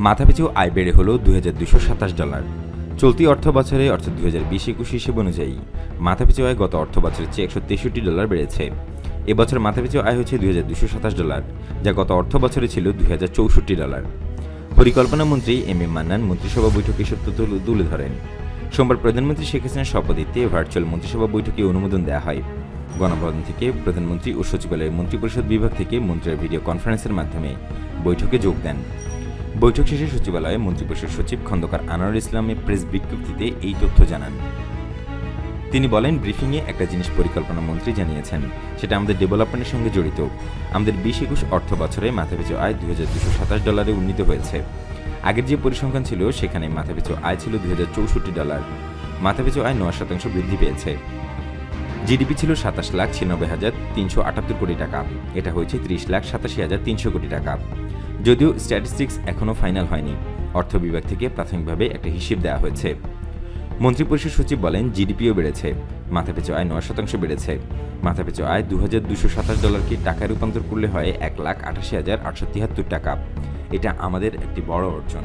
মাথাপিছু আয় বেড়ে হলো দুই ডলার। চলতি অর্থ বছরে, অর্থাৎ দুই হাজার বিশ একুশ হিসেব অনুযায়ী, মাথাপিছু আয় গত অর্থ বছরের চেয়ে একশো তেষট্টি ডলার বেড়েছে। এবছর মাথাপিছু আয় হচ্ছে দুই হাজার দুশো সাতাশ ডলার, যা গত অর্থ বছরে ছিল দুই হাজার চৌষট্টি ডলার। পরিকল্পনা মন্ত্রী এম এম মান্নান মন্ত্রিসভা বৈঠকে সত্য তুলে- ধরেন। সোমবার প্রধানমন্ত্রী শেখ হাসিনার সভাপতিত্বে ভার্চুয়াল মন্ত্রিসভা বৈঠকে অনুমোদন দেওয়া হয়। গণভবন থেকে প্রধানমন্ত্রী ও সচিবালয়ের মন্ত্রিপরিষদ বিভাগ থেকে মন্ত্রীরা ভিডিও কনফারেন্সের মাধ্যমে বৈঠকে যোগ দেন। বৈঠক শেষে সচিবালয়ে মন্ত্রিপরিষদ সচিব খন্দকার আনোয়ার ইসলামের প্রেস বিজ্ঞপ্তিতে এই তথ্য জানান। তিনি বলেন, ব্রিফিংয়ে একটা জিনিস পরিকল্পনা মন্ত্রী জানিয়েছেন, সেটা আমাদের ডেভেলপমেন্টের সঙ্গে জড়িত। আমাদের বিশ একুশ অর্থ বছরে মাথাপিছু আয় দুই হাজার দুশো সাতাশ ডলারে উন্নীত হয়েছে। আগের যে পরিসংখ্যান ছিল, সেখানে মাথাপিছু আয় ছিল দুই হাজার চৌষট্টি ডলার। মাথাপিছু আয় নয় শতাংশ বৃদ্ধি পেয়েছে। জিডিপি ছিল সাতাশ লাখ ছিয়ানব্বই হাজার তিনশো আটাত্তর কোটি টাকা। এটা হয়েছে ত্রিশ লাখ সাতাশি হাজার তিনশো কোটি টাকা। যদিও স্ট্যাটিস্টিক্স এখনও ফাইনাল হয়নি। অর্থ বিভাগ থেকে প্রাথমিকভাবে একটা হিসেব দেওয়া হয়েছে। মন্ত্রিপরিষদ সচিব বলেন, জিডিপিও বেড়েছে। মাথাপিছু আয় নয় শতাংশ বেড়েছে। মাথা মাথাপিছু আয় দু হাজার দুশো সাতাশ ডলারকে টাকায় রূপান্তর করলে হয় এক লাখ আঠাশি হাজার আটশো তিয়াত্তর টাকা। এটা আমাদের একটি বড় অর্জন।